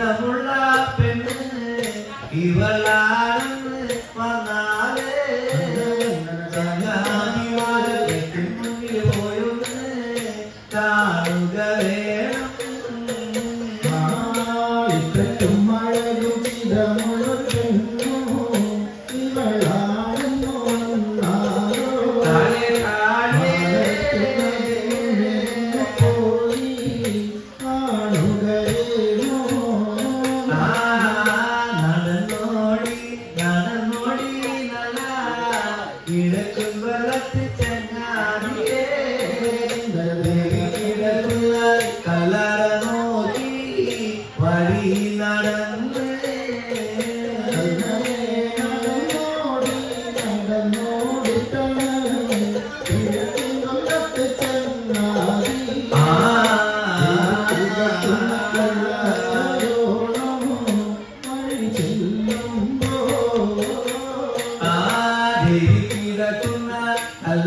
ഇഷ്ടമുള്ള പെണ്ണ് ഇവളാണെന്ന് വന്നാലേ മുന്നിൽ പോയൊന്ന് കാണുക വേണം. ഇഷ്ടം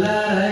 la